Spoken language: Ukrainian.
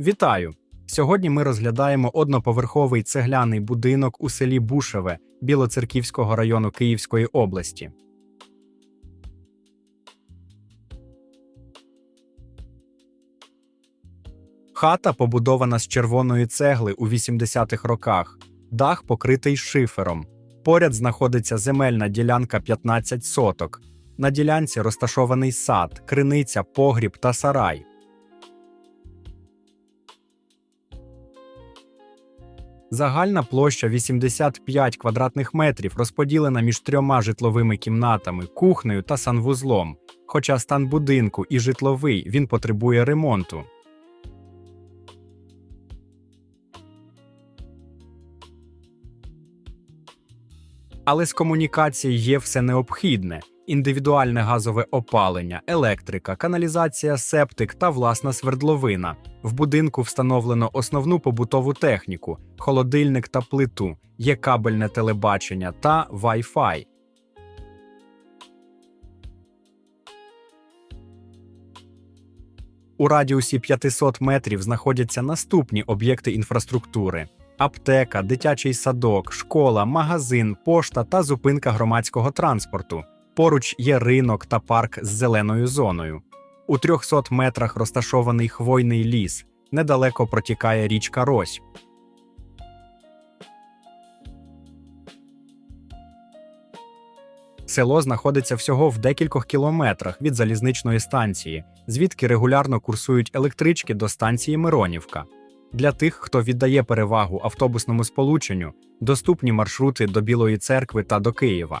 Вітаю! Сьогодні ми розглядаємо одноповерховий цегляний будинок у селі Бушеве Білоцерківського району Київської області. Хата побудована з червоної цегли у 80-х роках, дах покритий шифером. Поряд знаходиться земельна ділянка 15 соток. На ділянці розташований сад, криниця, погріб та сарай. Загальна площа 85 квадратних метрів розподілена між трьома житловими кімнатами, кухнею та санвузлом. Хоча стан будинку і житловий він потребує ремонту. Але з комунікації є все необхідне: індивідуальне газове опалення, електрика, каналізація, септик та власна свердловина. В будинку встановлено основну побутову техніку, холодильник та плиту, є кабельне телебачення та Wi-Fi. У радіусі 500 метрів знаходяться наступні об'єкти інфраструктури: аптека, дитячий садок, школа, магазин, пошта та зупинка громадського транспорту. Поруч є ринок та парк з зеленою зоною. У 300 метрах розташований хвойний ліс, недалеко протікає річка Рось. Село знаходиться всього в декількох кілометрах від залізничної станції, звідки регулярно курсують електрички до станції Миронівка. Для тих, хто віддає перевагу автобусному сполученню, доступні маршрути до Білої церкви та до Києва.